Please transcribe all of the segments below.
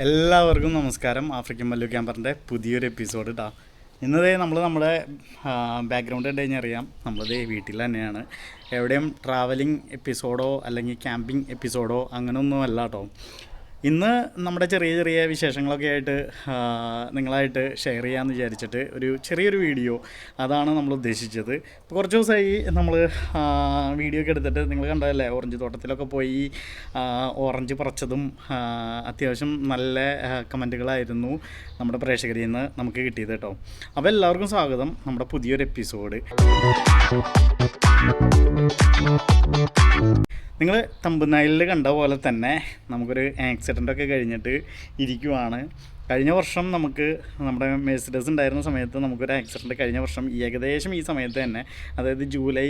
എല്ലാവർക്കും നമസ്കാരം. ആഫ്രിക്കൻ മല്ലു ക്യാമ്പറിന്റെ പുതിയൊരു എപ്പിസോഡ് ഇട്ടാ ഇന്നതേ നമ്മൾ നമ്മുടെ ബാക്ക്ഗ്രൗണ്ട് കണ്ടു കഴിഞ്ഞാൽ അറിയാം. നമ്മളത് വീട്ടിൽ തന്നെയാണ്. എവിടെയും ട്രാവലിംഗ് എപ്പിസോഡോ അല്ലെങ്കിൽ ക്യാമ്പിംഗ് എപ്പിസോഡോ അങ്ങനെയൊന്നും അല്ല കേട്ടോ ഇന്ന് നമ്മുടെ ചെറിയ ചെറിയ വിശേഷങ്ങളൊക്കെ ആയിട്ട് നിങ്ങളായിട്ട് ഷെയർ ചെയ്യാമെന്ന് വിചാരിച്ചിട്ട് ഒരു ചെറിയൊരു വീഡിയോ അതാണ് നമ്മൾ ഉദ്ദേശിച്ചത്. ഇപ്പോൾ കുറച്ച് ദിവസമായി നമ്മൾ വീഡിയോ ഒക്കെ എടുത്തിട്ട് നിങ്ങൾ കണ്ടതല്ലേ ഓറഞ്ച് തോട്ടത്തിലൊക്കെ പോയി ഓറഞ്ച് പറിച്ചതും അത്യാവശ്യം നല്ല കമന്റുകളായിരുന്നു നമ്മുടെ പ്രേക്ഷകരിൽ നിന്ന് നമുക്ക് കിട്ടിയത് കേട്ടോ. അപ്പോൾ എല്ലാവർക്കും സ്വാഗതം നമ്മുടെ പുതിയൊരു എപ്പിസോഡ് നിങ്ങൾ തമ്പുനായിലിൽ കണ്ട പോലെ തന്നെ നമുക്കൊരു ആക്സിഡന്റ് ഒക്കെ കഴിഞ്ഞിട്ട് ഇരിക്കുവാണ്. കഴിഞ്ഞ വർഷം നമുക്ക് നമ്മുടെ മെഴ്സിഡസ് ഉണ്ടായിരുന്ന സമയത്ത് നമുക്കൊരു ആക്സിഡന്റ് കഴിഞ്ഞ വർഷം ഏകദേശം ഈ സമയത്ത് തന്നെ അതായത് ജൂലൈ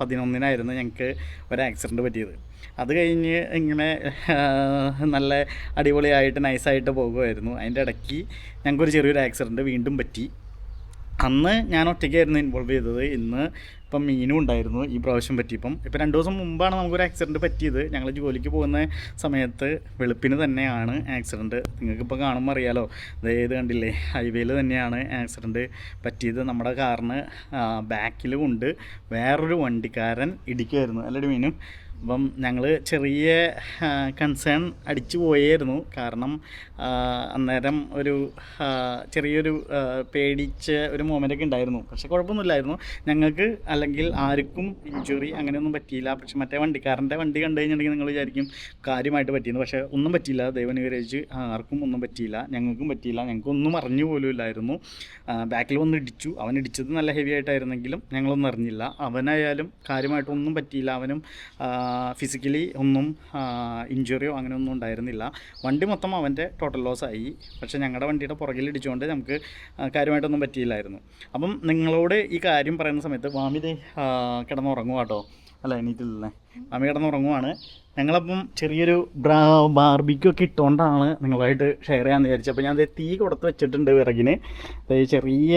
പതിനൊന്നിനായിരുന്നു ഞങ്ങൾക്ക് ഒരു ആക്സിഡന്റ് പറ്റിയത്. അത് കഴിഞ്ഞ് ഇങ്ങനെ നല്ല അടിപൊളിയായിട്ട് നൈസായിട്ട് പോകുമായിരുന്നു അതിന്റെ ഇടയ്ക്ക് ഞങ്ങൾക്കൊരു ചെറിയൊരു ആക്സിഡന്റ് വീണ്ടും പറ്റി. അന്ന് ഞാൻ ഒറ്റയ്ക്കായിരുന്നു ഇൻവോൾവ് ചെയ്തത്. ഇന്ന് ഇപ്പം മീനും ഉണ്ടായിരുന്നു ഈ പ്രാവശ്യം പറ്റിയപ്പം. ഇപ്പം രണ്ട് ദിവസം മുമ്പാണ് നമുക്കൊരു ആക്സിഡന്റ് പറ്റിയത്. ഞങ്ങൾ ജോലിക്ക് പോകുന്ന സമയത്ത് വെളുപ്പിന് തന്നെയാണ് ആക്സിഡന്റ് നിങ്ങൾക്കിപ്പോൾ കാണുമ്പോൾ അറിയാലോ. അതായത് കണ്ടില്ലേ? ഹൈവേയിൽ തന്നെയാണ് ആക്സിഡന്റ് പറ്റിയത്. നമ്മുടെ കാറിന് ബാക്കിൽ കൊണ്ട് വേറൊരു വണ്ടിക്കാരൻ ഇടിക്കുമായിരുന്നു അല്ലടി മീനും? അപ്പം ഞങ്ങൾ ചെറിയ കൺസേൺ അടിച്ചു പോയായിരുന്നു. കാരണം അന്നേരം ഒരു ചെറിയൊരു പേടിച്ച് ഒരു മൊമെന്റൊക്കെ ഉണ്ടായിരുന്നു. പക്ഷെ കുഴപ്പമൊന്നുമില്ലായിരുന്നു. ഞങ്ങൾക്ക് അല്ലെങ്കിൽ ആർക്കും ഇഞ്ചുറി അങ്ങനെയൊന്നും പറ്റിയില്ല. പക്ഷെ മറ്റേ വണ്ടിക്കാരന്റെ വണ്ടി കണ്ടു കഴിഞ്ഞിട്ടുണ്ടെങ്കിൽ നിങ്ങൾ വിചാരിക്കും കാര്യമായിട്ട് പറ്റിയെന്ന്. പക്ഷേ ഒന്നും പറ്റിയില്ല. ദൈവനുഗ്രഹിച്ച് ആർക്കും ഒന്നും പറ്റിയില്ല. ഞങ്ങൾക്കും പറ്റിയില്ല. ഞങ്ങൾക്കൊന്നും അറിഞ്ഞു പോലും ഇല്ലായിരുന്നു. ബാക്കിൽ വന്ന് ഇടിച്ചു. അവൻ ഇടിച്ചത് നല്ല ഹെവി ആയിട്ടായിരുന്നെങ്കിലും ഞങ്ങളൊന്നും അറിഞ്ഞില്ല. അവനായാലും കാര്യമായിട്ടൊന്നും പറ്റിയില്ല. അവനും ഫിസിക്കലി ഒന്നും ഇഞ്ചുറിയോ അങ്ങനെയൊന്നും ഉണ്ടായിരുന്നില്ല. വണ്ടി മൊത്തം അവന്റെ ടോട്ടൽ ലോസ് ആയി. പക്ഷേ ഞങ്ങളുടെ വണ്ടിയുടെ പുറകിൽ ഇടിച്ചുകൊണ്ട് നമുക്ക് കാര്യമായിട്ടൊന്നും പറ്റിയില്ലായിരുന്നു. അപ്പം നിങ്ങളോട് ഈ കാര്യം പറയുന്ന സമയത്ത് വാമിത് കിടന്നുറങ്ങുക കേട്ടോ അല്ല എണീറ്റില്ലേ കിടന്ന് ഉറങ്ങുവാണ് ഞങ്ങളപ്പം ചെറിയൊരു ബ്രാ ബാർബിക്യൂ ഒക്കെ ഇട്ടുകൊണ്ടാണ് നിങ്ങളായിട്ട് ഷെയർ ചെയ്യാമെന്ന് വിചാരിച്ചത്. അപ്പോൾ ഞാൻ തീ കൊടുത്ത് വെച്ചിട്ടുണ്ട് വിറകിന്. അതായത് ചെറിയ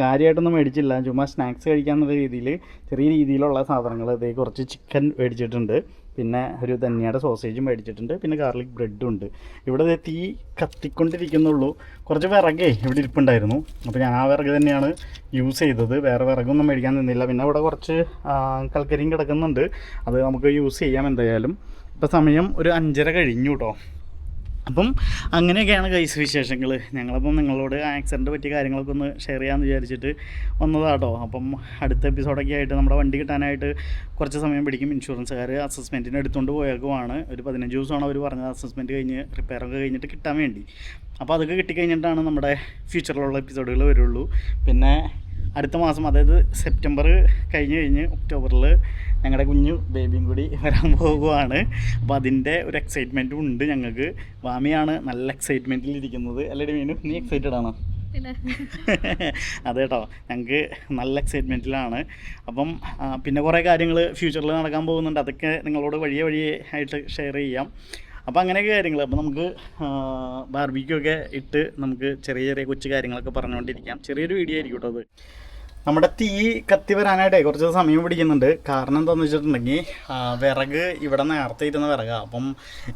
കാര്യമായിട്ടൊന്നും മേടിച്ചില്ല. ചുമ്മാ സ്നാക്സ് കഴിക്കാമെന്നുള്ള രീതിയിൽ ചെറിയ രീതിയിലുള്ള സാധനങ്ങൾ അതായത് കുറച്ച് ചിക്കൻ മേടിച്ചിട്ടുണ്ട്. പിന്നെ ഒരു ധന്യയുടെ സോസേജും മേടിച്ചിട്ടുണ്ട്. പിന്നെ ഗാർലിക് ബ്രെഡും ഉണ്ട്. ഇവിടെ തീ കത്തിക്കൊണ്ടിരിക്കുന്നുള്ളൂ. കുറച്ച് വിറകേ ഇവിടെ ഇരിപ്പുണ്ടായിരുന്നു. അപ്പോൾ ഞാൻ ആ വിറക് തന്നെയാണ് യൂസ് ചെയ്തത്. വേറെ വിറകൊന്നും മേടിക്കാൻ നിന്നില്ല. പിന്നെ ഇവിടെ കുറച്ച് കൽക്കരിയും കിടക്കുന്നുണ്ട്. അത് നമുക്ക് യൂസ് ചെയ്യാം എന്തായാലും. ഇപ്പോൾ സമയം ഒരു അഞ്ചര കഴിഞ്ഞു കേട്ടോ അപ്പം അങ്ങനെയൊക്കെയാണ് കൈസ് വിശേഷങ്ങൾ ഞങ്ങളപ്പം നിങ്ങളോട് ആക്സിഡന്റ് പറ്റിയ കാര്യങ്ങളൊക്കെ ഒന്ന് ഷെയർ ചെയ്യാമെന്ന് വിചാരിച്ചിട്ട് വന്നതാട്ടോ. അപ്പം അടുത്ത എപ്പിസോഡൊക്കെ ആയിട്ട് നമ്മുടെ വണ്ടി കിട്ടാനായിട്ട് കുറച്ച് സമയം പിടിക്കും. ഇൻഷുറൻസുകാർ അസസ്മെന്റിന് എടുത്തുകൊണ്ട് പോയേക്കുമാണ് ഒരു പതിനഞ്ച് ദിവസമാണ് അവർ പറഞ്ഞത് അസസ്മെന്റ് കഴിഞ്ഞ് റിപ്പയറൊക്കെ കഴിഞ്ഞിട്ട് കിട്ടാൻ വേണ്ടി. അപ്പോൾ അതൊക്കെ കിട്ടിക്കഴിഞ്ഞിട്ടാണ് നമ്മുടെ ഫ്യൂച്ചറിലുള്ള എപ്പിസോഡുകൾ വരുള്ളൂ. പിന്നെ അടുത്ത മാസം അതായത് സെപ്റ്റംബർ കഴിഞ്ഞ് കഴിഞ്ഞ് ഒക്ടോബറിൽ ഞങ്ങളുടെ കുഞ്ഞു ബേബിയും കൂടി വരാൻ പോകുവാണ്. അപ്പോൾ അതിന്റെ ഒരു എക്സൈറ്റ്മെന്റും ഉണ്ട് ഞങ്ങൾക്ക് വാമിയാണ് നല്ല എക്സൈറ്റ്മെന്റിൽ ഇരിക്കുന്നത്. അല്ലേടി മീനു നീ എക്സൈറ്റഡ് ആണോ? അതെ കേട്ടോ ഞങ്ങൾക്ക് നല്ല എക്സൈറ്റ്മെന്റിലാണ് അപ്പം പിന്നെ കുറേ കാര്യങ്ങൾ ഫ്യൂച്ചറിൽ നടക്കാൻ പോകുന്നുണ്ട്. അതൊക്കെ നിങ്ങളോട് വഴിയെ വഴിയെ ആയിട്ട് ഷെയർ ചെയ്യാം. അപ്പോൾ അങ്ങനെയൊക്കെ കാര്യങ്ങൾ അപ്പോൾ നമുക്ക് ബാർബിക്കൊക്കെ ഇട്ട് നമുക്ക് ചെറിയ ചെറിയ കൊച്ചു കാര്യങ്ങളൊക്കെ പറഞ്ഞുകൊണ്ടിരിക്കാം. ചെറിയൊരു വീഡിയോ ആയിരിക്കും കേട്ടോ അത്. നമ്മുടെ തീ കത്തി വരാനായിട്ടേ കുറച്ച് സമയം പിടിക്കുന്നുണ്ട്. കാരണം എന്താണെന്ന് വെച്ചിട്ടുണ്ടെങ്കിൽ വിറക് ഇവിടെ നേരത്തെ ഇരുന്ന വിറകാണ് അപ്പം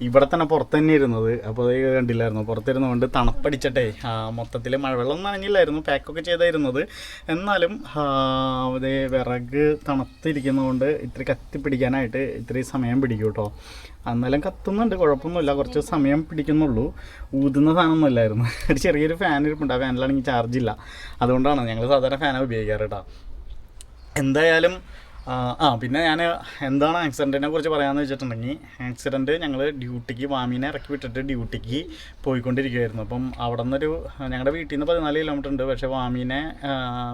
ഇവിടെ തന്നെ പുറത്ത് തന്നെ ഇരുന്നത്. അപ്പോൾ അത് കണ്ടില്ലായിരുന്നു. പുറത്തിരുന്നുകൊണ്ട് തണുപ്പടിച്ചിട്ടേ മൊത്തത്തിൽ മഴവെള്ളം നനഞ്ഞില്ലായിരുന്നു. പാക്കൊക്കെ ചെയ്തായിരുന്നത് എന്നാലും ഇത് വിറക് തണുത്തിരിക്കുന്നതുകൊണ്ട് ഇത്ര കത്തി പിടിക്കാനായിട്ട് ഇത്തിരി സമയം പിടിക്കും കേട്ടോ എന്നാലും കത്തുന്നുണ്ട് കുഴപ്പമൊന്നുമില്ല. കുറച്ച് സമയം പിടിക്കുന്നുള്ളൂ. ഊതുന്ന സാധനമൊന്നും ഇല്ലായിരുന്നു ഒരു ചെറിയൊരു ഫാൻ ഇരിപ്പുണ്ട്. ആ ഫാനിലാണെങ്കിൽ ചാർജ് ഇല്ല. അതുകൊണ്ടാണ് ഞങ്ങൾ സാധാരണ ഫാനാണ് ഉപയോഗിക്കാറ് കേട്ടോ എന്തായാലും ആ, പിന്നെ ഞാൻ എന്താണ് ആക്സിഡന്റിനെ കുറിച്ച് പറയാമെന്ന് വെച്ചിട്ടുണ്ടെങ്കിൽ ആക്സിഡന്റ് ഞങ്ങൾ ഡ്യൂട്ടിക്ക് വാമീനെ ഇറക്കി വിട്ടിട്ട് ഡ്യൂട്ടിക്ക് പോയിക്കൊണ്ടിരിക്കുകയായിരുന്നു അപ്പം അവിടെ നിന്നൊരു ഞങ്ങളുടെ വീട്ടിൽ നിന്ന് പതിനാല് കിലോമീറ്റർ ഉണ്ട്. പക്ഷേ വാമീനെ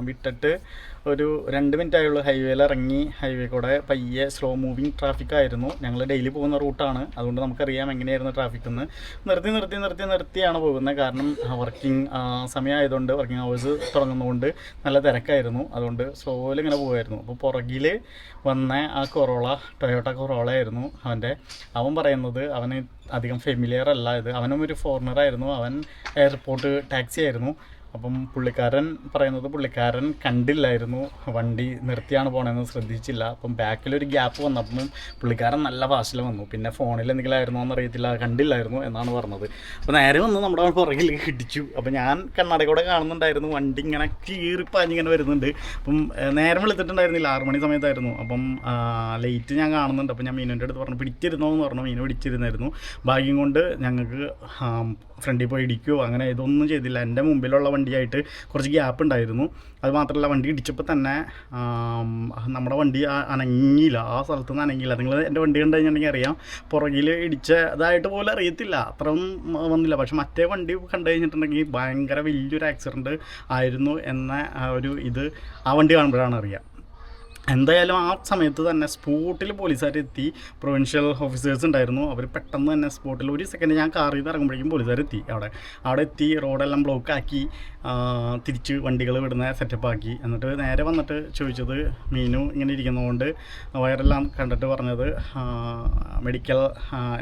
വിട്ടിട്ട് ഒരു രണ്ട് മിനിറ്റ് ആയുള്ളൂ ഹൈവേയിൽ ഇറങ്ങി. ഹൈവേ കൂടെ പയ്യെ സ്ലോ മൂവിങ് ട്രാഫിക് ആയിരുന്നു. ഞങ്ങൾ ഡെയിലി പോകുന്ന റൂട്ടാണ് അതുകൊണ്ട് നമുക്കറിയാം എങ്ങനെയായിരുന്നു ട്രാഫിക് എന്ന്. നിർത്തി നിർത്തി നിർത്തി നിർത്തിയാണ് പോകുന്നത്. കാരണം വർക്കിംഗ് സമയമായതുകൊണ്ട് വർക്കിംഗ് അവേഴ്സ് തുടങ്ങുന്നതുകൊണ്ട് നല്ല തിരക്കായിരുന്നു. അതുകൊണ്ട് സ്ലോയിൽ ഇങ്ങനെ പോകുമായിരുന്നു അപ്പോൾ പുറകിൽ വന്ന ആ കൊറോള ടൊയോട്ട കൊറോള ആയിരുന്നു അവന്റെ. അവൻ പറയുന്നത് അവന് അധികം ഫെമിലിയർ അല്ല ഇത്. അവനും ഒരു ഫോറിനർ ആയിരുന്നു. അവൻ എയർപോർട്ട് ടാക്സി ആയിരുന്നു. അപ്പം പുള്ളിക്കാരൻ പറയുന്നത് പുള്ളിക്കാരൻ കണ്ടില്ലായിരുന്നു വണ്ടി നിർത്തിയാണ് പോണതെന്ന് ശ്രദ്ധിച്ചില്ല. അപ്പം ബാക്കിലൊരു ഗ്യാപ്പ് വന്നപ്പം പുള്ളിക്കാരൻ നല്ല ഫാസ്റ്റിൽ വന്നു. പിന്നെ ഫോണിൽ എന്തെങ്കിലും ആയിരുന്നോ എന്ന് അറിയത്തില്ല കണ്ടില്ലായിരുന്നു എന്നാണ് പറഞ്ഞത്. അപ്പം നേരെ വന്ന് നമ്മുടെ പുറകിൽ ഇടിച്ചു. അപ്പം ഞാൻ കണ്ണാടി കൂടെ കാണുന്നുണ്ടായിരുന്നു വണ്ടി ഇങ്ങനെ കീറിപ്പാഞ്ഞിങ്ങനെ വരുന്നുണ്ട്. അപ്പം നേരം വിളിച്ചിട്ടുണ്ടായിരുന്നില്ല ആറു മണി സമയത്തായിരുന്നു. അപ്പം ലേറ്റ് ഞാൻ കാണുന്നുണ്ട്. അപ്പം ഞാൻ മീനുവിന്റെ അടുത്ത് പറഞ്ഞു പിടിച്ചിരുന്നോ എന്ന് പറഞ്ഞു. മീൻ പിടിച്ചിരുന്നായിരുന്നു. ഭാഗ്യം കൊണ്ട് ഞങ്ങൾക്ക് ഫ്രണ്ടിൽ പോയി ഇടിക്കുകയോ അങ്ങനെ ഇതൊന്നും ചെയ്തില്ല. എന്റെ മുമ്പിലുള്ള വണ്ടിയായിട്ട് കുറച്ച് ഗ്യാപ്പ് ഉണ്ടായിരുന്നു. അത് മാത്രമല്ല വണ്ടി ഇടിച്ചപ്പോൾ തന്നെ നമ്മുടെ വണ്ടി അനങ്ങിയില്ല. ആ സ്ഥലത്ത് നിന്ന് അനങ്ങിയില്ല. നിങ്ങൾ എന്റെ വണ്ടി കണ്ടു കഴിഞ്ഞിട്ടുണ്ടെങ്കിൽ അറിയാം പുറകിൽ ഇടിച്ചതായിട്ട് പോലും അറിയത്തില്ല. അത്രയും വന്നില്ല. പക്ഷെ മറ്റേ വണ്ടി കണ്ടു കഴിഞ്ഞിട്ടുണ്ടെങ്കിൽ ഭയങ്കര വലിയൊരു ആക്സിഡന്റ് ആയിരുന്നു എന്ന ഒരു ഇത് ആ വണ്ടി കാണുമ്പോഴാണ് അറിയാം. എന്തായാലും ആ സമയത്ത് തന്നെ സ്പോട്ടിൽ പോലീസുകാർ എത്തി പ്രൊവിൻഷ്യൽ ഓഫീസേഴ്സ് ഉണ്ടായിരുന്നു. അവർ പെട്ടെന്ന് തന്നെ സ്പോട്ടിൽ ഒരു സെക്കൻഡ് ഞാൻ കാറിൽ നിന്ന് ഇറങ്ങുമ്പോഴേക്കും പോലീസുകാർ എത്തി അവിടെ അവിടെ എത്തി റോഡെല്ലാം ബ്ലോക്ക് ആക്കി. ആ, തിരിച്ച് വണ്ടികൾ വിടുന്ന സെറ്റപ്പാക്കി എന്നിട്ട് നേരെ വന്നിട്ട് ചോദിച്ചത് മീനു ഇങ്ങനെ ഇരിക്കുന്നതുകൊണ്ട് വയറെല്ലാം കണ്ടിട്ട് പറഞ്ഞത് മെഡിക്കൽ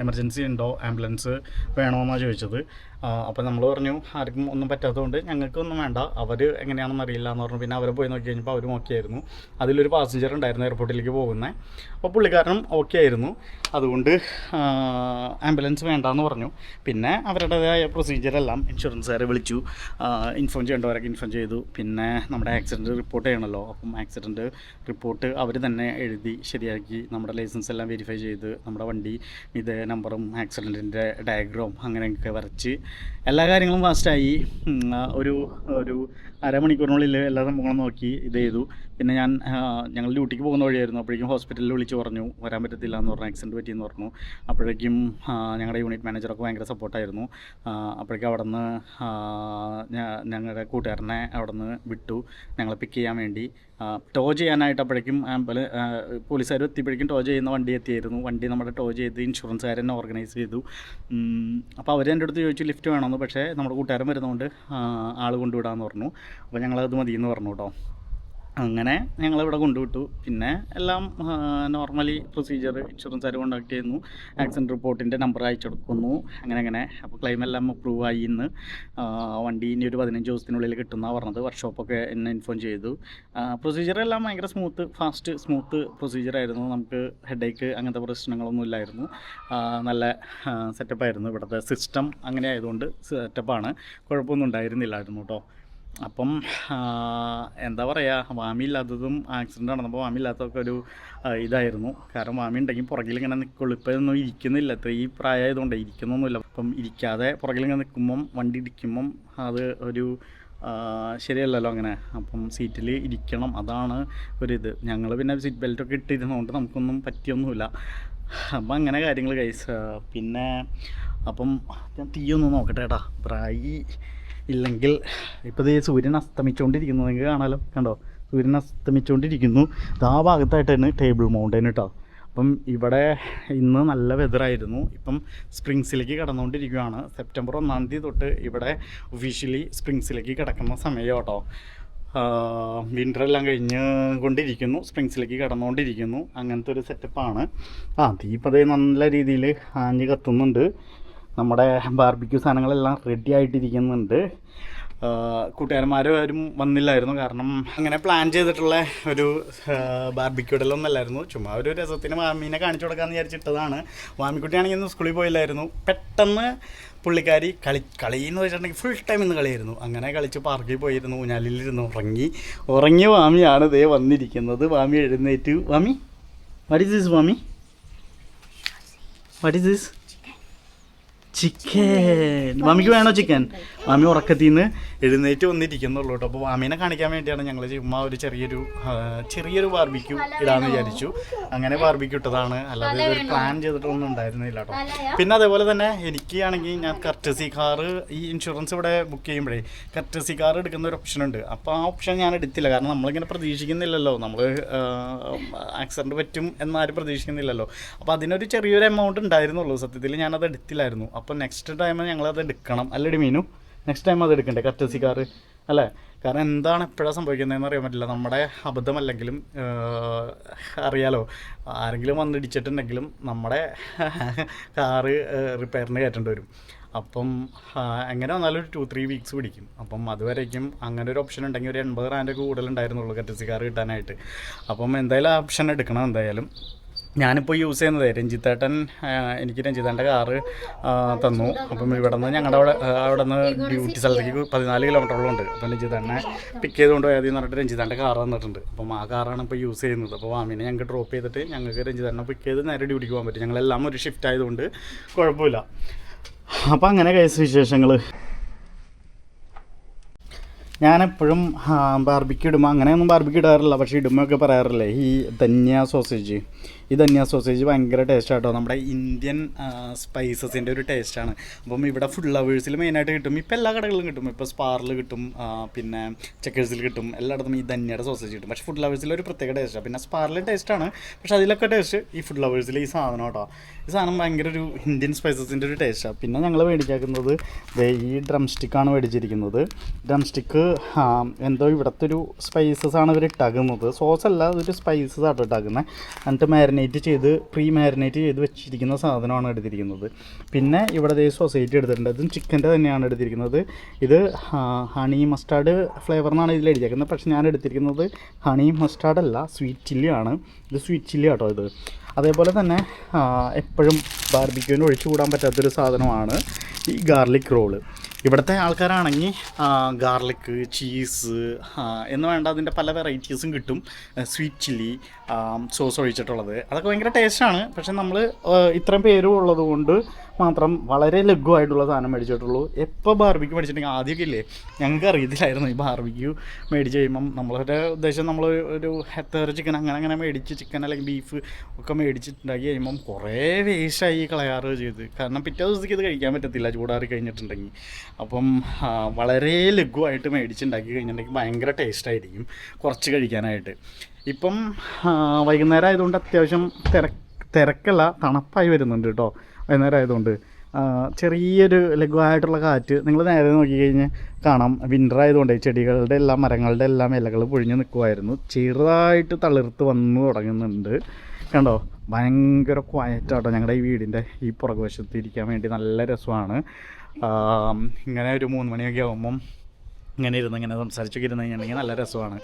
എമർജൻസി ഉണ്ടോ? ആംബുലൻസ് വേണമെന്നാണ് ചോദിച്ചത്. അപ്പോൾ നമ്മൾ പറഞ്ഞു ആർക്കും ഒന്നും പറ്റാത്തതുകൊണ്ട് ഞങ്ങൾക്കൊന്നും വേണ്ട. അവർ എങ്ങനെയാണെന്ന് അറിയില്ല എന്ന് പറഞ്ഞു. പിന്നെ അവരെ പോയി നോക്കി കഴിഞ്ഞപ്പോൾ അവർ നോക്കിയായിരുന്നു അതിലൊരു പാസഞ്ചർ ഉണ്ടായിരുന്നു എയർപോർട്ടിലേക്ക് പോകുന്നത് അപ്പോൾ പുള്ളിക്കാരനും ഓക്കെ ആയിരുന്നു. അതുകൊണ്ട് ആംബുലൻസ് വേണ്ടാന്ന് പറഞ്ഞു. പിന്നെ അവരുടേതായ പ്രൊസീജിയറെല്ലാം ഇൻഷുറൻസുകാരെ വിളിച്ചു. ഇൻഫോം ചെയ്യേണ്ടവരൊക്കെ ഇൻഫോം ചെയ്തു. പിന്നെ നമ്മുടെ ആക്സിഡന്റ് റിപ്പോർട്ട് ചെയ്യണമല്ലോ അപ്പം ആക്സിഡന്റ് റിപ്പോർട്ട് അവർ തന്നെ എഴുതി ശരിയാക്കി. നമ്മുടെ ലൈസൻസ് എല്ലാം വെരിഫൈ ചെയ്ത് നമ്മുടെ വണ്ടി ഇത് നമ്പറും ആക്സിഡന്റിന്റെ ഡയഗ്രാം അങ്ങനെയൊക്കെ വരച്ച് എല്ലാ കാര്യങ്ങളും ഫാസ്റ്റായി ഒരു ഒരു അരമണിക്കൂറിനുള്ളിൽ എല്ലാ സംഭവങ്ങളും നോക്കി ഇത് ചെയ്തു. പിന്നെ ഞാൻ ഞങ്ങൾ ഡ്യൂട്ടിക്ക് പോകുന്ന വഴിയായിരുന്നു. അപ്പോഴേക്കും ഹോസ്പിറ്റലിൽ വിളിച്ച് പറഞ്ഞു വരാൻ പറ്റത്തില്ല എന്ന് പറഞ്ഞു ആക്സിഡന്റ് പറ്റിയെന്ന് പറഞ്ഞു. അപ്പോഴേക്കും ഞങ്ങളുടെ യൂണിറ്റ് മാനേജറൊക്കെ ഭയങ്കര സപ്പോർട്ടായിരുന്നു. അപ്പോഴേക്കും അവിടെ നിന്ന് ഞങ്ങളുടെ കൂട്ടുകാരനെ അവിടെ നിന്ന് വിട്ടു. ഞങ്ങളെ പിക്ക് ചെയ്യാൻ വേണ്ടി ടോ ചെയ്യാനായിട്ട് അപ്പോഴേക്കും ആംബുല പോലീസുകാർ എത്തിയപ്പോഴേക്കും ടോ ചെയ്യുന്ന വണ്ടി എത്തിയായിരുന്നു. വണ്ടി നമ്മുടെ ടോ ചെയ്ത് ഇൻഷുറൻസുകാർ തന്നെ ഓർഗനൈസ് ചെയ്തു. അപ്പോൾ അവർ എന്റെ അടുത്ത് ചോദിച്ചു ലിഫ്റ്റ് വേണമെന്ന്. പക്ഷേ നമ്മുടെ കൂട്ടുകാരൻ വരുന്നതുകൊണ്ട് ആൾ കൊണ്ടുവിടാമെന്ന് പറഞ്ഞു. അപ്പോൾ ഞങ്ങളത് മതിയെന്ന് പറഞ്ഞു കേട്ടോ. അങ്ങനെ ഞങ്ങളിവിടെ കൊണ്ടുവിട്ടു. പിന്നെ എല്ലാം നോർമലി പ്രൊസീജിയർ ആര് കോണ്ടാക്ട് ചെയ്യുന്നു. ആക്സിഡന്റ് റിപ്പോർട്ടിന്റെ നമ്പർ അയച്ചു കൊടുക്കുന്നു. അങ്ങനെ അങ്ങനെ. അപ്പോൾ ക്ലെയിം എല്ലാം അപ്രൂവ് ആയി ഇന്ന്. വണ്ടി ഇനി ഒരു പതിനഞ്ച് ദിവസത്തിനുള്ളിൽ കിട്ടുന്ന പറഞ്ഞത്. വർക്ക്ഷോപ്പൊക്കെ എന്നെ ഇൻഫോം ചെയ്തു. പ്രൊസീജിയർ എല്ലാം ഭയങ്കര സ്മൂത്ത് ഫാസ്റ്റ് സ്മൂത്ത് പ്രൊസീജിയർ ആയിരുന്നു. നമുക്ക് ഹെഡേക്ക് അങ്ങനത്തെ പ്രശ്നങ്ങളൊന്നും ഇല്ലായിരുന്നു. നല്ല സെറ്റപ്പായിരുന്നു ഇവിടുത്തെ സിസ്റ്റം അങ്ങനെ ആയതുകൊണ്ട് സെറ്റപ്പാണ് കുഴപ്പമൊന്നും ഉണ്ടായിരുന്നില്ലായിരുന്നു കേട്ടോ അപ്പം എന്താ പറയുക വാമി ഇല്ലാത്തതും ആക്സിഡന്റ് നടന്നപ്പോൾ വാമി ഇല്ലാത്തതൊക്കെ ഒരു ഇതായിരുന്നു. കാരണം വാമി ഉണ്ടെങ്കിൽ പുറകിൽ ഇങ്ങനെ നിൽക്കുള്ളൂ ഇപ്പോൾ ഒന്നും ഇരിക്കുന്നില്ല. ഇത്ര ഈ പ്രായമായതുകൊണ്ട് ഇരിക്കുന്നൊന്നുമില്ല. അപ്പം ഇരിക്കാതെ പുറകിൽ ഇങ്ങനെ നിൽക്കുമ്പം വണ്ടി ഇടിക്കുമ്പം അത് ഒരു ശരിയല്ലല്ലോ അങ്ങനെ. അപ്പം സീറ്റിൽ ഇരിക്കണം. അതാണ് ഒരിത് ഞങ്ങൾ പിന്നെ സീറ്റ് ബെൽറ്റൊക്കെ ഇട്ടിരുന്നതുകൊണ്ട് നമുക്കൊന്നും പറ്റിയൊന്നുമില്ല. അപ്പം അങ്ങനെ കാര്യങ്ങൾ കൈസ് പിന്നെ അപ്പം ഞാൻ തീയൊന്ന് നോക്കട്ടെ ഏട്ടാ പ്രായി ഇല്ലെങ്കിൽ ഇപ്പോൾ ഈ സൂര്യൻ അസ്തമിച്ചുകൊണ്ടിരിക്കുന്നു നിങ്ങൾക്ക് കാണാലോ. കണ്ടോ? സൂര്യൻ അസ്തമിച്ചുകൊണ്ടിരിക്കുന്നു ആ ഭാഗത്തായിട്ടാണ് ടേബിൾ മൗണ്ടൻ കേട്ടോ അപ്പം ഇവിടെ ഇന്ന് നല്ല വെതറായിരുന്നു ഇപ്പം സ്പ്രിങ്സിലേക്ക് കടന്നുകൊണ്ടിരിക്കുകയാണ് സെപ്റ്റംബർ ഒന്നാം തീയതി തൊട്ട് ഇവിടെ ഒഫീഷ്യലി സ്പ്രിങ്സിലേക്ക് കിടക്കുന്ന സമയം കേട്ടോ വിന്റർ എല്ലാം കഴിഞ്ഞ് കൊണ്ടിരിക്കുന്നു. സ്പ്രിങ്സിലേക്ക് കടന്നുകൊണ്ടിരിക്കുന്നു. അങ്ങനത്തെ ഒരു സെറ്റപ്പാണ് ആ തീപ്പതേ നല്ല രീതിയിൽ ആഞ്ഞ് കത്തുന്നുണ്ട്. നമ്മുടെ ബാർബിക്യൂ സാധനങ്ങളെല്ലാം റെഡി ആയിട്ടിരിക്കുന്നുണ്ട്. കൂട്ടുകാരന്മാരും വന്നില്ലായിരുന്നു. കാരണം അങ്ങനെ പ്ലാൻ ചെയ്തിട്ടുള്ള ഒരു ബാർബിക്യൂടലൊന്നല്ലായിരുന്നു ചുമ്മാ ഒരു രസത്തിന് മാമീനെ കാണിച്ചു കൊടുക്കാമെന്ന് വിചാരിച്ചിട്ടതാണ്. മാമിക്കുട്ടിയാണെങ്കിൽ ഇന്ന് സ്കൂളിൽ പോയില്ലായിരുന്നു. പെട്ടെന്ന് പുള്ളിക്കാരി കളി കളി എന്ന് വെച്ചിട്ടുണ്ടെങ്കിൽ ഫുൾ ടൈം ഇന്ന് കളിയായിരുന്നു. അങ്ങനെ കളിച്ച് പാർക്കിൽ പോയിരുന്നു ഊഞ്ഞാലിലിരുന്ന് ഉറങ്ങി. ഉറങ്ങിയ വാമിയാണ് ദേ വന്നിരിക്കുന്നത്. വാമി എഴുന്നേറ്റ്. വാമി വാട്ട് ഇസ് ദിസ് വാമി വാട്ട് ഇസ് ദിസ് ചിക്കൻ. മാമിക്ക് വേണോ ചിക്കൻ? മാമി ഉറക്കത്തിൽ നിന്ന് എഴുന്നേറ്റ് വന്നിരിക്കുന്നുള്ളൂ കേട്ടോ. അപ്പോൾ മാമീനെ കാണിക്കാൻ വേണ്ടിയാണ് ഞങ്ങൾ ചുമ്മാ ഒരു ചെറിയൊരു ചെറിയൊരു ബാർബിക്യൂ ഇടാന്ന് വിചാരിച്ചു. അങ്ങനെ ബാർബിക്യൂ ഇട്ടതാണ്. അല്ലാതെ ഒരു പ്ലാൻ ചെയ്തിട്ടൊന്നും ഉണ്ടായിരുന്നില്ല കേട്ടോ. പിന്നെ അതേപോലെ തന്നെ എനിക്ക് ആണെങ്കിൽ ഞാൻ കർട്ടസി കാറ് ഈ ഇൻഷുറൻസ് ഇവിടെ ബുക്ക് ചെയ്യുമ്പോഴേ കർട്ടസി കാർ എടുക്കുന്ന ഒരു ഓപ്ഷൻ ഉണ്ട്. അപ്പോൾ ആ ഓപ്ഷൻ ഞാൻ എടുത്തില്ല. കാരണം നമ്മളിങ്ങനെ പ്രതീക്ഷിക്കുന്നില്ലല്ലോ. നമ്മൾ ആക്സിഡന്റ് പറ്റും എന്നാരും പ്രതീക്ഷിക്കുന്നില്ലല്ലോ. അപ്പോൾ അതിനൊരു ചെറിയൊരു എമൗണ്ട് ഉണ്ടായിരുന്നുള്ളൂ. സത്യത്തിൽ ഞാനത് എടുത്തില്ലായിരുന്നു. അപ്പോൾ നെക്സ്റ്റ് ടൈം ഞങ്ങളത് എടുക്കണം. അല്ലടി മീനു? നെക്സ്റ്റ് ടൈം അത് എടുക്കണ്ടേ? കറ്റസി കാർ അല്ലേ? കാരണം എന്താണ് എപ്പോഴാണ് സംഭവിക്കുന്നതെന്ന് അറിയാൻ പറ്റില്ല. നമ്മുടെ അബദ്ധമല്ലെങ്കിലും അറിയാലോ. ആരെങ്കിലും വന്നിടിച്ചിട്ടുണ്ടെങ്കിലും നമ്മുടെ കാറ് റിപ്പയറിന് കയറ്റേണ്ടി വരും. അപ്പം എങ്ങനെ വന്നാലും ഒരു ടു ത്രീ വീക്സ് പിടിക്കും. അപ്പം അതുവരേക്കും അങ്ങനെ ഒരു ഓപ്ഷൻ ഉണ്ടെങ്കിൽ ഒരു എൺപത് റാന്റെ കൂടുതൽ ഉണ്ടായിരുന്നുള്ളൂ കറ്റസി കാർ കിട്ടാനായിട്ട്. അപ്പം എന്തായാലും ആ ഓപ്ഷൻ എടുക്കണം എന്തായാലും. ഞാനിപ്പോൾ യൂസ് ചെയ്യുന്നത് രഞ്ജിത്തേട്ടൻ എനിക്ക് രഞ്ജിത്തേട്ടന്റെ കാറ് തന്നു. അപ്പം ഇവിടെ നിന്ന് ഞങ്ങളുടെ അവിടെ അവിടെ നിന്ന് ഡ്യൂട്ടി സ്ഥലത്തേക്ക് പതിനാല് കിലോമീറ്ററോളം ഉണ്ട് അപ്പം രഞ്ജിത്തേട്ടനെ പിക്ക് ചെയ്തുകൊണ്ട് പോയത് എന്ന് പറഞ്ഞിട്ട് രഞ്ജിത്തേട്ടന്റെ കാർ തന്നിട്ടുണ്ട്. അപ്പം ആ കാറാണ് ഇപ്പോൾ യൂസ് ചെയ്യുന്നത്. അപ്പോൾ വാമിനെ ഞങ്ങൾക്ക് ഡ്രോപ്പ് ചെയ്തിട്ട് ഞങ്ങൾക്ക് രഞ്ജിത്തേട്ടനെ പിക്ക് ചെയ്ത് നേരെ ഡ്യൂട്ടിക്ക് പോകാൻ പറ്റും. ഞങ്ങളെല്ലാം ഒരു ഷിഫ്റ്റ് ആയതുകൊണ്ട് കുഴപ്പമില്ല. അപ്പം അങ്ങനെ കേസ് വിശേഷങ്ങൾ ഞാനെപ്പോഴും ബാർബിക്ക് ഇടുമ്പോൾ അങ്ങനെയൊന്നും ബാർബിക്ക് ഇടാറില്ല. പക്ഷേ ഇടുമ്പോഴൊക്കെ പറയാറില്ലേ ഈ ധന്യ സോസേജ് ഈ ധന്യ സോസേജ് ഭയങ്കര ടേസ്റ്റ് ആട്ടോ. നമ്മുടെ ഇന്ത്യൻ സ്പൈസസിന്റെ ഒരു ടേസ്റ്റാണ് അപ്പം ഇവിടെ ഫുൾ ലവേഴ്സിൽ മെയിനായിട്ട് കിട്ടും. ഇപ്പോൾ എല്ലാ കടകളിലും കിട്ടും. ഇപ്പോൾ സ്പാറിൽ കിട്ടും പിന്നെ ചെക്കേഴ്സിൽ കിട്ടും. എല്ലായിടത്തും ഈ ധന്യയുടെ സോസേജ് കിട്ടും. പക്ഷേ ഫുഡ് ലവേഴ്സിൽ ഒരു പ്രത്യേക ടേസ്റ്റാണ് പിന്നെ സ്പാറിലെ ടേസ്റ്റാണ് പക്ഷേ അതിലൊക്കെ ടേസ്റ്റ് ഈ ഫുഡ് ലവേഴ്സിൽ ഈ സാധനം കേട്ടോ ഈ സാധനം ഭയങ്കര ഒരു ഇന്ത്യൻ സ്പൈസസിന്റെ ഒരു ടേസ്റ്റാണ് പിന്നെ ഞങ്ങൾ മേടിക്കാക്കുന്നത് ഈ ഡ്രം സ്റ്റിക്കാണ് മേടിച്ചിരിക്കുന്നത്. ഡ്രം സ്റ്റിക്ക് എന്തോ ഇവിടുത്തെ ഒരു സ്പൈസസ് ആണ് ഇവർ ഇട്ടാക്കുന്നത്. സോസ് അല്ല അതൊരു സ്പൈസസ് ആട്ടോ ഇട്ടാക്കുന്നത് എന്നിട്ട് മാരിനേറ്റ് ചെയ്ത് പ്രീ മാരിനേറ്റ് ചെയ്ത് വെച്ചിരിക്കുന്ന സാധനമാണ് എടുത്തിരിക്കുന്നത്. പിന്നെ ഇവിടെ ദേ സൊസൈറ്റി എടുത്തിട്ടുണ്ട്. അതും ചിക്കന്റെ തന്നെയാണ് എടുത്തിരിക്കുന്നത്. ഇത് ഹണി മസ്റ്റാർഡ് ഫ്ലേവർ എന്നാണ് ഇതിൽ എഴുതിയേക്കുന്നത്. പക്ഷേ ഞാൻ എടുത്തിരിക്കുന്നത് ഹണി മസ്റ്റാർഡ് അല്ല സ്വീറ്റ് ചില്ലി ആണ്. ഇത് സ്വീറ്റ് ചില്ലി ആട്ടോ ഇത്. അതേപോലെ തന്നെ എപ്പോഴും ബാർബിക്യൂവിന് ഒഴിച്ചു കൂടാൻ പറ്റാത്തൊരു സാധനമാണ് ഈ ഗാർലിക് റോൾ ഇവിടുത്തെ ആൾക്കാരാണെങ്കിൽ ഗാർലിക് ചീസ് എന്ന് വേണ്ട അതിന്റെ പല വെറൈറ്റീസും കിട്ടും. സ്വീറ്റ് ചില്ലി സോസ് ഒഴിച്ചിട്ടുള്ളത്. അതൊക്കെ ഭയങ്കര ടേസ്റ്റാണ് പക്ഷെ നമ്മൾ ഇത്രയും പേരും ഉള്ളത് കൊണ്ട് മാത്രം വളരെ ലഘുവായിട്ടുള്ള സാധനം മേടിച്ചിട്ടുള്ളൂ. എപ്പോൾ ബാർബിക്യൂ മേടിച്ചിട്ടുണ്ടെങ്കിൽ ആദ്യമൊക്കെ ഇല്ലേ ഞങ്ങൾക്ക് അറിയത്തില്ലായിരുന്നു ഈ ബാർബിക്യൂ മേടിച്ച് കഴിയുമ്പം. നമ്മളൊരു ഉദ്ദേശം നമ്മൾ ഒരു ഹെത്തർ ചിക്കൻ അങ്ങനെ അങ്ങനെ മേടിച്ച് ചിക്കൻ അല്ലെങ്കിൽ ബീഫ് ഒക്കെ മേടിച്ചിട്ടുണ്ടാക്കി കഴിയുമ്പം കുറേ വേസ്റ്റായി കളയാറ് ചെയ്ത്. കാരണം പിറ്റേ ദിവസത്തേക്ക് ഇത് കഴിക്കാൻ പറ്റത്തില്ല ചൂടാറി കഴിഞ്ഞിട്ടുണ്ടെങ്കിൽ. അപ്പം വളരെ ലഘുവായിട്ട് മേടിച്ചുണ്ടാക്കി കഴിഞ്ഞിട്ടുണ്ടെങ്കിൽ ഭയങ്കര ടേസ്റ്റ് ആയിരിക്കും കുറച്ച് കഴിക്കാനായിട്ട്. ഇപ്പം വൈകുന്നേരം ആയതുകൊണ്ട് അത്യാവശ്യം തിരക്ക് തിരക്കല്ല തണുപ്പായി വരുന്നുണ്ട് കേട്ടോ വൈകുന്നേരം ആയതുകൊണ്ട് ആ, ചെറിയൊരു ലഘുവായിട്ടുള്ള കാറ്റ് നിങ്ങൾ നേരെ നോക്കിക്കഴിഞ്ഞാൽ കാണാം. വിന്റർ ആയതുകൊണ്ട് ചെടികളുടെ എല്ലാം മരങ്ങളുടെ എല്ലാം ഇലകൾ പൊഴിഞ്ഞ് നിൽക്കുമായിരുന്നു ചെറുതായിട്ട് തളിർത്ത് വന്നു തുടങ്ങുന്നുണ്ട്. കണ്ടോ? ഭയങ്കര ക്വയറ്റാട്ടോ ഞങ്ങളുടെ ഈ വീടിന്റെ ഈ പുറകുവശത്ത് ഇരിക്കാൻ വേണ്ടി. നല്ല രസമാണ്. ഇങ്ങനെ ഒരു മൂന്ന് മണിയൊക്കെ ആകുമ്പം ഇങ്ങനെ ഇരുന്ന് ഇങ്ങനെ സംസാരിച്ചൊക്കെ ഇരുന്ന് കഴിഞ്ഞിട്ടുണ്ടെങ്കിൽ നല്ല രസമാണ്.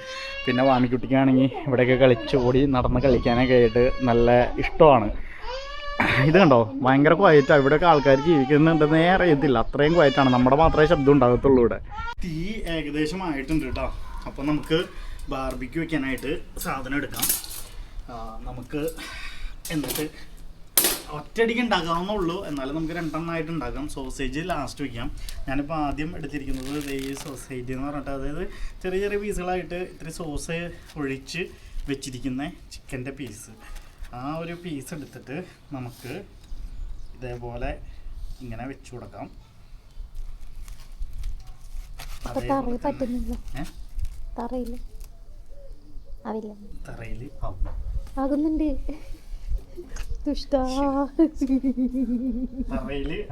പിന്നെ വാമിക്കുട്ടിക്കാണെങ്കിൽ ഇവിടെയൊക്കെ കളിച്ച് ഓടി നടന്ന് കളിക്കാനൊക്കെ ആയിട്ട് നല്ല ഇഷ്ടമാണ്. ഇത് കണ്ടോ? ഭയങ്കര ക്വയറ്റാണ് ഇവിടെയൊക്കെ ആൾക്കാർ ജീവിക്കുന്നുണ്ടെന്നേ അറിയത്തില്ല. അത്രയും ക്വയറ്റാണ് നമ്മുടെ മാത്രമേ ശബ്ദം ഉണ്ടാകത്തുള്ളൂ ഇവിടെ. തീ ഏകദേശം ആയിട്ടുണ്ട് കേട്ടോ അപ്പോൾ നമുക്ക് ബാർബിക്ക് വെക്കാനായിട്ട് സാധനം എടുക്കാം. നമുക്ക് എന്നിട്ട് ഒറ്റയടിക്ക് ഉണ്ടാക്കാവുന്നുള്ളൂ എന്നാലും നമുക്ക് രണ്ടെണ്ണമായിട്ട് ഉണ്ടാക്കാം. സോസേജ് ലാസ്റ്റ് വയ്ക്കാം ഞാനിപ്പോൾ ആദ്യം എടുത്തിരിക്കുന്നത് ഈ സോസേജ് എന്ന് പറഞ്ഞിട്ട് അതായത് ചെറിയ ചെറിയ പീസുകളായിട്ട് ഇത്തിരി സോസ് ഒഴിച്ച് വെച്ചിരിക്കുന്ന ചിക്കന്റെ പീസ് ആ ഒരു പീസ് എടുത്തിട്ട് നമുക്ക് ഇതേപോലെ ഇങ്ങനെ വെച്ചു കൊടുക്കാം.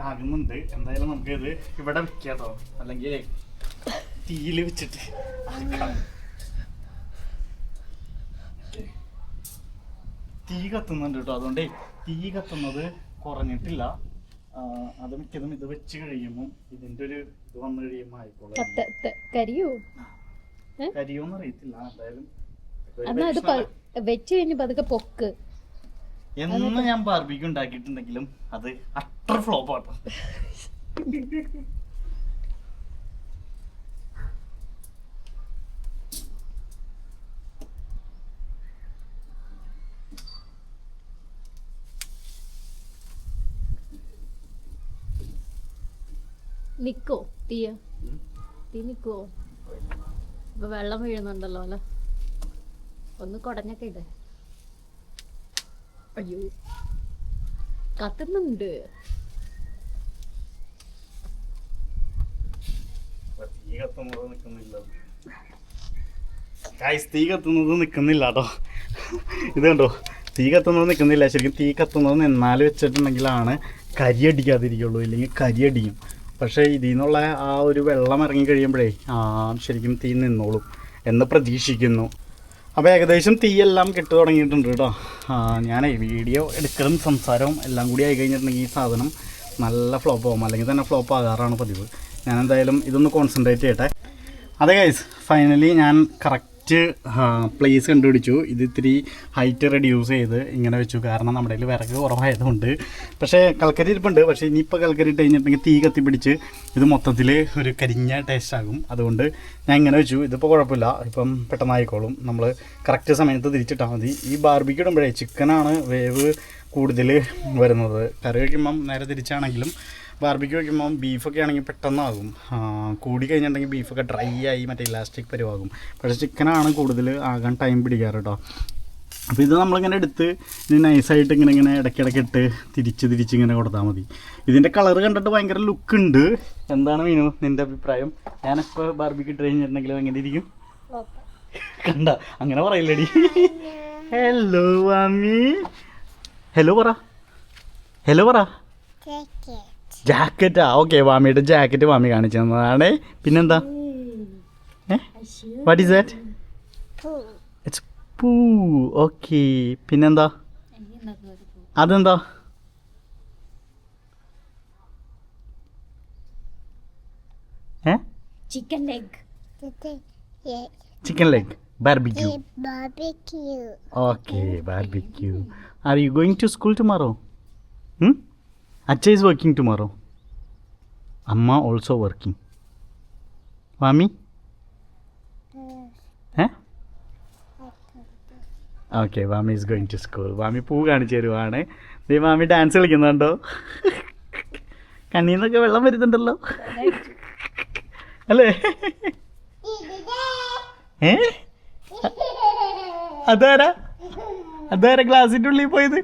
ആകുന്നുണ്ട്. എന്തായാലും നമുക്ക് ഇത് ഇവിടെ വെക്കാട്ടോ. അല്ലെങ്കിൽ തീയിൽ വെച്ചിട്ട് ആക്കാം. തീ കത്തുന്നുണ്ട് കേട്ടോ. അതുകൊണ്ടേ തീ കത്തുന്നത് കുറഞ്ഞിട്ടില്ല. അത് മിക്കതും ഇത് വെച്ച് കഴിയുമ്പോൾ ഇതിന്റെ ഒരു ഇത് വന്നു കഴിയുമ്പോൾ ആയിക്കോളും. കരിയോ? കരിയോന്ന് അറിയത്തില്ല. എന്തായാലും എന്നാ അത് വെച്ച് കഴിഞ്ഞ് പതുക്കെ പൊക്ക്. എന്ന് ഞാൻ ബാർബിക്ക് ഉണ്ടാക്കിയിട്ടുണ്ടെങ്കിലും അത് അത്ര ഫ്ലോപ്പ് ആട്ടോ. നിക്കോ? തീയ. തീ നിക്കോ ഇപ്പൊ വെള്ളം വീഴുന്നുണ്ടല്ലോ അല്ലെ? ഒന്ന് കുടഞ്ഞൊക്കെ ഇടേ. അയ്യോ. കത്തുന്നുണ്ട്. തീ കത്തുന്നത് നിക്കുന്നില്ല. ഗൈസ് തീ കത്തുന്നത് നിൽക്കുന്നില്ല കേട്ടോ ഇത് കണ്ടോ? തീ കത്തുന്നത് നിൽക്കുന്നില്ല ശരിക്കും തീ കത്തുന്നത് നിന്നാൽ വെച്ചിട്ടുണ്ടെങ്കിലാണ് കരി അടിക്കാതിരിക്കുള്ളൂ. ഇല്ലെങ്കിൽ കരി അടിക്കും പക്ഷേ ഇതിൽ നിന്നുള്ള ആ ഒരു വെള്ളം ഇറങ്ങി കഴിയുമ്പോഴേ ആ ശരിക്കും തീ നിന്നോളും എന്ന് പ്രതീക്ഷിക്കുന്നു. അപ്പോൾ ഏകദേശം തീയെല്ലാം കെട്ടു തുടങ്ങിയിട്ടുണ്ട് കേട്ടോ. ഞാനേ വീഡിയോ എടുക്കലും സംസാരവും എല്ലാം കൂടി ആയി കഴിഞ്ഞിട്ടുണ്ടെങ്കിൽ ഈ സാധനം നല്ല ഫ്ലോപ്പ് ആവും. അല്ലെങ്കിൽ തന്നെ ഫ്ലോപ്പ് ആകാറാണ് പതിവ്. ഞാൻ എന്തായാലും ഇതൊന്ന് കോൺസെൻട്രേറ്റ് ചെയ്യട്ടെ. അതെ ഗൈസ് ഫൈനലി ഞാൻ കറക്റ്റ് പ്ലേസ് കണ്ടുപിടിച്ചു. ഇത് ഇത്തിരി ഹൈറ്റ് റെഡ്യൂസ് ചെയ്ത് ഇങ്ങനെ വെച്ചു. കാരണം നമ്മുടെ കയ്യിൽ വിറക് കുറവായതുകൊണ്ട്. പക്ഷേ കൽക്കരി ഇരിപ്പുണ്ട്. പക്ഷേ ഇനിയിപ്പോൾ കൽക്കരി ഇട്ട് കഴിഞ്ഞിട്ടുണ്ടെങ്കിൽ തീ കത്തിപ്പിടിച്ച് ഇത് മൊത്തത്തിൽ ഒരു കരിഞ്ഞ ടേസ്റ്റ് ആകും. അതുകൊണ്ട് ഞാൻ ഇങ്ങനെ വെച്ചു. ഇതിപ്പോൾ കുഴപ്പമില്ല. ഇപ്പം പെട്ടെന്നായിക്കോളും നമ്മൾ കറക്റ്റ് സമയത്ത് തിരിച്ചിട്ടാൽ മതി. ഈ ബാർബിക്ക് ഇടുമ്പോഴേ ചിക്കനാണ് വേവ് കൂടുതൽ വരുന്നത്. കറി വയ്ക്കുമ്പം നേരെ തിരിച്ചാണെങ്കിലും ബാർബിക്ക് വയ്ക്കുമ്പോൾ ബീഫൊക്കെ ആണെങ്കിൽ പെട്ടെന്നാകും. കൂടി കഴിഞ്ഞിട്ടുണ്ടെങ്കിൽ ബീഫൊക്കെ ഡ്രൈ ആയി മറ്റേ ഇലാസ്റ്റിക് പരിവാകും. പക്ഷേ ചിക്കനാണ് കൂടുതൽ ആകാൻ ടൈം പിടിക്കാറ് കേട്ടോ അപ്പോൾ ഇത് നമ്മളിങ്ങനെ എടുത്ത് ഇത് നൈസായിട്ട് ഇങ്ങനെ ഇങ്ങനെ ഇടയ്ക്കിടയ്ക്ക് ഇട്ട് തിരിച്ച് തിരിച്ച് ഇങ്ങനെ കൊടുത്താൽ മതി. ഇതിന്റെ കളർ കണ്ടിട്ട് ഭയങ്കര ലുക്ക് ഉണ്ട്. എന്താണ് മീനു നിന്റെ അഭിപ്രായം? ഞാനിപ്പോൾ ബാർബിക്ക് ഇട്ട് കഴിഞ്ഞിട്ടുണ്ടെങ്കിൽ എങ്ങനെ ഇരിക്കും? കണ്ട അങ്ങനെ പറയില്ലടി. ഹലോ മാമി ഹലോ പറ. ഹലോ പറ. ജാക്കറ്റാ ഓക്കെ വാമിയുടെ ജാക്കറ്റ് വാമി കാണിച്ചു തന്നതാണ്. പിന്നെന്താ? ഏ? വാട്ട് ഈസ് ദാറ്റ് ഇറ്റ്സ് പൂ ഓക്കെ പിന്നെന്താ? അതെന്താ? Chicken leg chicken leg barbecue barbecue. Okay barbecue are you going to school tomorrow അച്ഛ ഈസ് വർക്കിംഗ് ടുമാറോ അമ്മ ഓൾസോ വർക്കിംഗ് മാമി? ഏ? ഓക്കെ വാമി ഈസ് ഗോയിങ് ടു സ്കൂൾ വാമി പൂ കാണിച്ചു തരുവാണ്. ദേ മാമി ഡാൻസ് കളിക്കുന്നുണ്ടോ? കണ്ണിൽ നിന്നൊക്കെ വെള്ളം വരുന്നുണ്ടല്ലോ. അല്ലേ? ഏ? അതാരാ? അതാരാ ഗ്ലാസിന്റെ ഉള്ളിൽ പോയത്?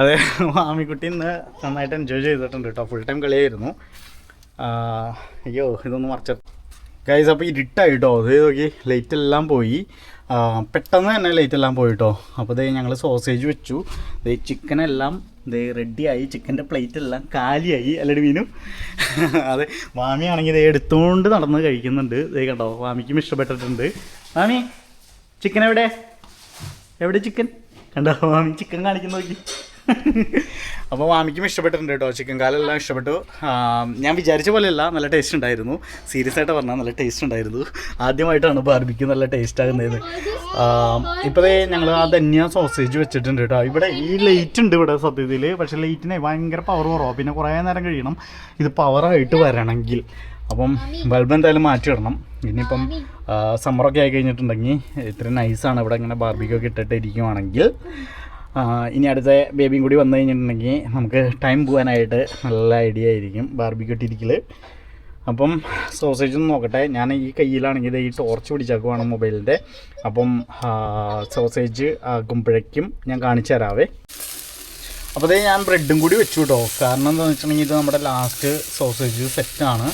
അതെ ആമിക്കുട്ടി ഇന്ന് നന്നായിട്ട് എൻജോയ് ചെയ്തിട്ടുണ്ട് കേട്ടോ ഫുൾ ടൈം കളിയായിരുന്നു. അയ്യോ ഇതൊന്നും മറച്ച. ഗൈസ് അപ്പോൾ ഇരുട്ടായി കേട്ടോ അത് നോക്കി ലൈറ്റ് എല്ലാം പോയി. പെട്ടെന്ന് തന്നെ ലൈറ്റ് എല്ലാം പോയി കേട്ടോ അപ്പോൾ ദേ ഞങ്ങൾ സോസേജ് വെച്ചു. ദേ ചിക്കൻ എല്ലാം ദേ റെഡിയായി ചിക്കന്റെ പ്ലേറ്റ് എല്ലാം കാലിയായി. അല്ലടി മീനു? അതെ മാമിയാണെങ്കിൽ ദേ എടുത്തുകൊണ്ട് നടന്ന് കഴിക്കുന്നുണ്ട്. ദേ കണ്ടോ മാമിക്കും ഇഷ്ടപ്പെട്ടിട്ടുണ്ട്. വാമി ചിക്കൻ എവിടെ? എവിടെ ചിക്കൻ കണ്ടോ വാമി ചിക്കൻ കാണിക്കുന്ന നോക്കി. അപ്പോൾ മാമിക്കും ഇഷ്ടപ്പെട്ടിട്ടുണ്ട് കേട്ടോ. ചിക്കൻ കാലെല്ലാം ഇഷ്ടപ്പെട്ടു. ഞാൻ വിചാരിച്ച പോലെയല്ല നല്ല ടേസ്റ്റ് ഉണ്ടായിരുന്നു. സീരിയസ് ആയിട്ട് പറഞ്ഞാൽ നല്ല ടേസ്റ്റ് ഉണ്ടായിരുന്നു. ആദ്യമായിട്ടാണ് ബാർബിക്ക് നല്ല ടേസ്റ്റ് ആകുന്നത്. ഇപ്പോഴേ ഞങ്ങൾ ആ ധന്യ സോസേജ് വെച്ചിട്ടുണ്ട് കേട്ടോ. ഇവിടെ ഈ ലൈറ്റ് ഉണ്ട് ഇവിടെ സത്യത്തിൽ പക്ഷേ ലൈറ്റിനെ ഭയങ്കര പവർ കുറവാണ് പിന്നെ കുറേ നേരം കഴിയണം. ഇത് പവറായിട്ട് വരണമെങ്കിൽ. അപ്പം ബൾബ് എന്തായാലും മാറ്റിയിടണം ഇനിയിപ്പം സമ്മറൊക്കെ ആയി കഴിഞ്ഞിട്ടുണ്ടെങ്കിൽ ഇത്രയും നൈസാണ് ഇവിടെ ഇങ്ങനെ ബാർബിക്കൊക്കെ ഇട്ടിട്ട് ഇരിക്കുവാണെങ്കിൽ. ഇനി അടുത്ത ബേബിയും കൂടി വന്നു കഴിഞ്ഞിട്ടുണ്ടെങ്കിൽ നമുക്ക് ടൈം പോകാനായിട്ട് നല്ല ഐഡിയ ആയിരിക്കും ഇട്ടിരിക്കൽ അപ്പം സോസേജ് ഒന്ന് നോക്കട്ടെ. ഞാൻ ഈ കയ്യിലാണെങ്കിൽ ഈ ടോർച്ച് പിടിച്ചേക്കുവാണ് മൊബൈലിന്റെ അപ്പം സോസേജ് ആകുമ്പോഴേക്കും ഞാൻ കാണിച്ചു തരാവേ. അപ്പോൾ അതേ ഞാൻ ബ്രെഡും കൂടി വെച്ചു കേട്ടോ കാരണം എന്താണെന്ന് വെച്ചിട്ടുണ്ടെങ്കിൽ ഇത് നമ്മുടെ ലാസ്റ്റ് സോസേജ് സെറ്റാണ്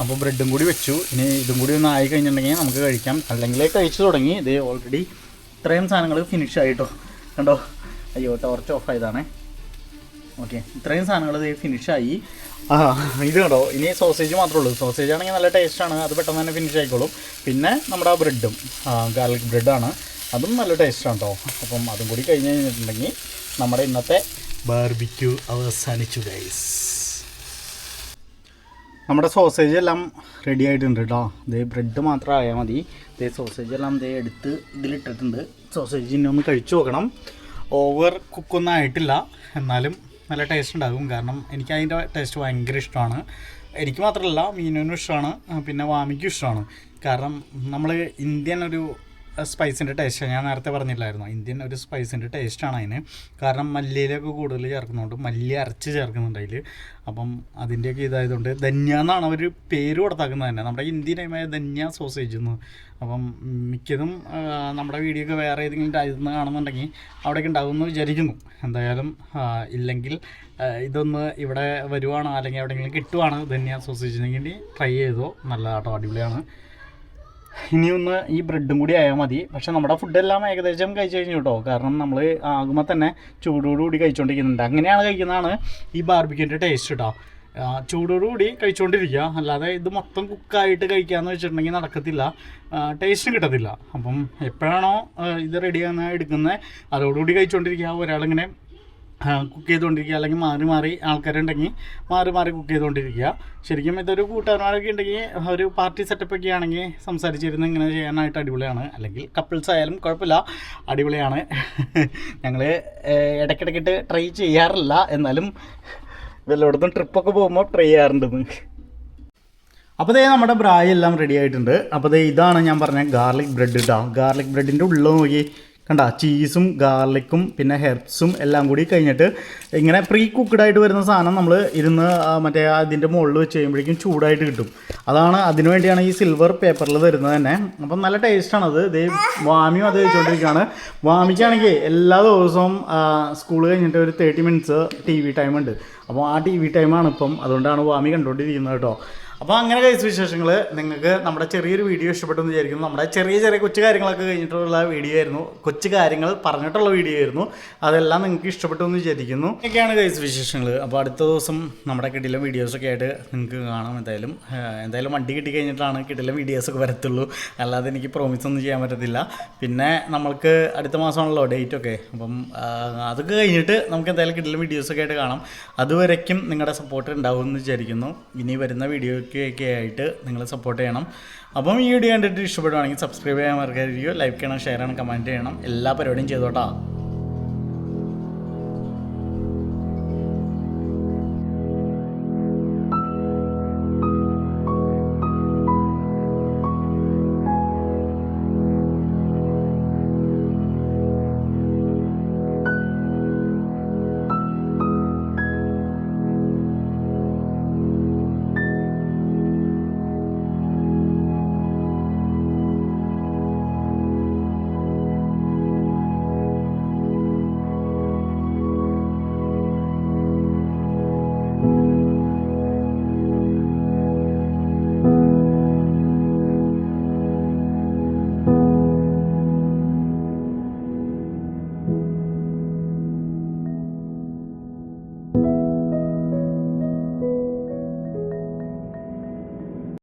അപ്പോൾ ബ്രെഡും കൂടി വെച്ചു. ഇനി ഇതും കൂടി ഒന്ന് ആയി കഴിഞ്ഞിട്ടുണ്ടെങ്കിൽ നമുക്ക് കഴിക്കാം. അല്ലെങ്കിൽ കഴിച്ചു തുടങ്ങി. ഇത് ഓൾറെഡി ഇത്രയും സാധനങ്ങൾ ഫിനിഷ് ആയിട്ടോ കണ്ടോ? അയ്യോ ടോർച്ച് ഓഫ് ആയതാണേ. ഓക്കെ ഇത്രയും സാധനങ്ങൾ ഇത് ഫിനിഷായി ആ ഇത് കണ്ടോ? ഇനി സോസേജ് മാത്രമേ ഉള്ളൂ. സോസേജ് ആണെങ്കിൽ നല്ല ടേസ്റ്റാണ് അത് പെട്ടെന്ന് തന്നെ ഫിനിഷ് ആയിക്കോളും. പിന്നെ നമ്മുടെ ആ ബ്രെഡും ഗാർലിക് ബ്രെഡാണ് അതും നല്ല ടേസ്റ്റാണ് കേട്ടോ അപ്പം അതും കൂടി കഴിഞ്ഞ് കഴിഞ്ഞിട്ടുണ്ടെങ്കിൽ നമ്മുടെ ഇന്നത്തെ ബാർബിക്യൂ അവസാനിച്ചു ഗൈസ് നമ്മുടെ സോസേജ് എല്ലാം റെഡി ആയിട്ടുണ്ട് കേട്ടോ ഇതേ ബ്രെഡ് മാത്രം ആയാൽ മതി. ഇതേ സോസേജ് എല്ലാം ഇതേ എടുത്ത് ഇതിലിട്ടിട്ടുണ്ട്. സോസേജ് ഇനി ഒന്ന് കഴിച്ചു നോക്കണം. ഓവർ കുക്കൊന്നും ആയിട്ടില്ല. എന്നാലും നല്ല ടേസ്റ്റ് ഉണ്ടാകും. കാരണം എനിക്ക് അതിന്റെ ടേസ്റ്റ് ഭയങ്കര ഇഷ്ടമാണ്. എനിക്ക് മാത്രമല്ല മീനുവിനും ഇഷ്ടമാണ്. പിന്നെ വാമിക്കും ഇഷ്ടമാണ്. കാരണം നമ്മൾ ഇന്ത്യൻ ഒരു സ്പൈസിന്റെ ടേസ്റ്റ് ഞാൻ നേരത്തെ പറഞ്ഞില്ലായിരുന്നു? ഇന്ത്യൻ ഒരു സ്പൈസിന്റെ ടേസ്റ്റാണ് അതിന്. കാരണം മല്ലിയിലൊക്കെ കൂടുതൽ ചേർക്കുന്നുണ്ട് മല്ലി അരച്ച് ചേർക്കുന്നുണ്ട് അതിൽ അപ്പം അതിന്റെയൊക്കെ ഇതായതുകൊണ്ട് ധന്യ എന്നാണ് അവർ പേര് കൊടുത്താക്കുന്നത് തന്നെ. നമ്മുടെ ഇന്ത്യൻ ധന്യ സോസേജ് എന്ന് അപ്പം മിക്കതും നമ്മുടെ വീഡിയോ ഒക്കെ വേറെ ഏതെങ്കിലും രാജ്യത്ത് കാണുന്നുണ്ടെങ്കിൽ അവിടെയൊക്കെ ഉണ്ടാകുമെന്ന് വിചാരിക്കുന്നു. എന്തായാലും ഇല്ലെങ്കിൽ ഇതൊന്ന് ഇവിടെ വരുവാണോ അല്ലെങ്കിൽ എവിടെയെങ്കിലും കിട്ടുവാണ് ധന്യ സോസേജിന് വേണ്ടി ട്രൈ ചെയ്തോ. നല്ലതാട്ടോ അടിപൊളിയാണ്. ഇനി ഒന്ന് ഈ ബ്രെഡും കൂടി ആയാൽ മതി. പക്ഷെ നമ്മുടെ ഫുഡെല്ലാം ഏകദേശം കഴിച്ചു കഴിഞ്ഞു കേട്ടോ കാരണം നമ്മൾ ആകുമ്പോൾ തന്നെ ചൂടോടുകൂടി കഴിച്ചുകൊണ്ടിരിക്കുന്നുണ്ട് അങ്ങനെയാണ് കഴിക്കുന്നതാണ് ഈ ബാർബിക്യൂന്റെ ടേസ്റ്റ് കേട്ടോ ചൂടോടുകൂടി കഴിച്ചുകൊണ്ടിരിക്കുക അല്ലാതെ ഇത് മൊത്തം കുക്കായിട്ട് കഴിക്കാമെന്ന് വെച്ചിട്ടുണ്ടെങ്കിൽ നടക്കത്തില്ല. ടേസ്റ്റ് കിട്ടത്തില്ല. അപ്പം എപ്പോഴാണോ ഇത് റെഡിയാകുന്ന എടുക്കുന്നത് അതോടുകൂടി കഴിച്ചുകൊണ്ടിരിക്കുക ഒരാളിങ്ങനെ കുക്ക് ചെയ്തുകൊണ്ടിരിക്കുക അല്ലെങ്കിൽ മാറി മാറി ആൾക്കാരുണ്ടെങ്കിൽ മാറി മാറി കുക്ക് ചെയ്തുകൊണ്ടിരിക്കുക. ശരിക്കും ഇതൊരു കൂട്ടുകാരന്മാരൊക്കെ ഉണ്ടെങ്കിൽ ഒരു പാർട്ടി സെറ്റപ്പ് ഒക്കെ ആണെങ്കിൽ സംസാരിച്ചിരുന്ന് ഇങ്ങനെ ചെയ്യാനായിട്ട് അടിപൊളിയാണ്. അല്ലെങ്കിൽ കപ്പിൾസ് ആയാലും കുഴപ്പമില്ല അടിപൊളിയാണ്. ഞങ്ങൾ ഇടയ്ക്കിടയ്ക്കിട്ട് ട്രൈ ചെയ്യാറില്ല. എന്നാലും വല്ലയിടത്തും ട്രിപ്പൊക്കെ പോകുമ്പോൾ ട്രൈ ചെയ്യാറുണ്ടെന്ന് അപ്പോൾ ദേ നമ്മുടെ ബ്രായി എല്ലാം റെഡി ആയിട്ടുണ്ട്. അപ്പോൾ ദേ ഇതാണ് ഞാൻ പറഞ്ഞ ഗാർലിക് ബ്രെഡ് ഇട്ടാ ഗാർലിക് ബ്രെഡിന്റെ ഉള്ളിൽ നോക്കി കണ്ട ചീസും ഗാർലിക്കും പിന്നെ ഹെർബ്സും എല്ലാം കൂടി കഴിഞ്ഞിട്ട് ഇങ്ങനെ പ്രീ കുക്ക്ഡ് ആയിട്ട് വരുന്ന സാധനം നമ്മൾ ഇരുന്ന് മറ്റേ അതിന്റെ മുകളിൽ വെച്ച് കഴിയുമ്പോഴേക്കും ചൂടായിട്ട് കിട്ടും. അതാണ് അതിനു വേണ്ടിയാണ് ഈ സിൽവർ പേപ്പറിൽ തരുന്നത് തന്നെ. അപ്പം നല്ല ടേസ്റ്റാണ് അത്. ഇതേ വാമിയും അത് കഴിച്ചുകൊണ്ടിരിക്കുകയാണ് വാമിക്കാണെങ്കിൽ എല്ലാ ദിവസവും സ്കൂൾ കഴിഞ്ഞിട്ട് ഒരു thirty minutes T V time ഉണ്ട്. അപ്പോൾ ആ ടി വി ടൈമാണ് ഇപ്പം. അതുകൊണ്ടാണ് വാമി കണ്ടുകൊണ്ടിരിക്കുന്നത് കേട്ടോ. അപ്പോൾ അങ്ങനെ കഴിച്ച വിശേഷങ്ങൾ നിങ്ങൾക്ക് നമ്മുടെ ചെറിയൊരു വീഡിയോ ഇഷ്ടപ്പെട്ടു എന്ന് വിചാരിക്കുന്നു. നമ്മുടെ ചെറിയ ചെറിയ കൊച്ചു കാര്യങ്ങളൊക്കെ കഴിഞ്ഞിട്ടുള്ള വീഡിയോ ആയിരുന്നു. കൊച്ചു കാര്യങ്ങൾ പറഞ്ഞിട്ടുള്ള വീഡിയോ ആയിരുന്നു. അതെല്ലാം നിങ്ങൾക്ക് ഇഷ്ടപ്പെട്ടു എന്ന് വിചാരിക്കുന്നു. ഇതൊക്കെയാണ് കഴിച്ച വിശേഷങ്ങൾ അപ്പോൾ അടുത്ത ദിവസം നമ്മുടെ കിടിലം വീഡിയോസൊക്കെ ആയിട്ട് നിങ്ങൾക്ക് കാണാം എന്തായാലും. എന്തായാലും വണ്ടി കിട്ടി കഴിഞ്ഞിട്ടാണ് കിടിലം വീഡിയോസൊക്കെ വരത്തുള്ളൂ. അല്ലാതെ എനിക്ക് പ്രോമിസ് ഒന്നും ചെയ്യാൻ പറ്റത്തില്ല. പിന്നെ നമ്മൾക്ക് അടുത്ത മാസമാണല്ലോ ഡേറ്റ് ഒക്കെ. അപ്പം അതൊക്കെ കഴിഞ്ഞിട്ട് നമുക്ക് എന്തായാലും കിടിലം വീഡിയോസൊക്കെ ആയിട്ട് കാണാം. അതുവരയ്ക്കും നിങ്ങളുടെ സപ്പോർട്ട് ഉണ്ടാവും എന്ന് വിചാരിക്കുന്നു. ഇനി വരുന്ന വീഡിയോയ്ക്കൊക്കെ ആയിട്ട് നിങ്ങൾ സപ്പോർട്ട് ചെയ്യണം. അപ്പം ഈ വീഡിയോ കണ്ടിട്ട് ഇഷ്ടപ്പെടുവാണെങ്കിൽ സബ്സ്ക്രൈബ് ചെയ്യാൻ മറക്കാതിരിക്കുക ലൈക്ക് ചെയ്യണം ഷെയർ ചെയ്യണം കമന്റ് ചെയ്യണം. എല്ലാ പരിപാടിയും ചെയ്തോട്ടാ.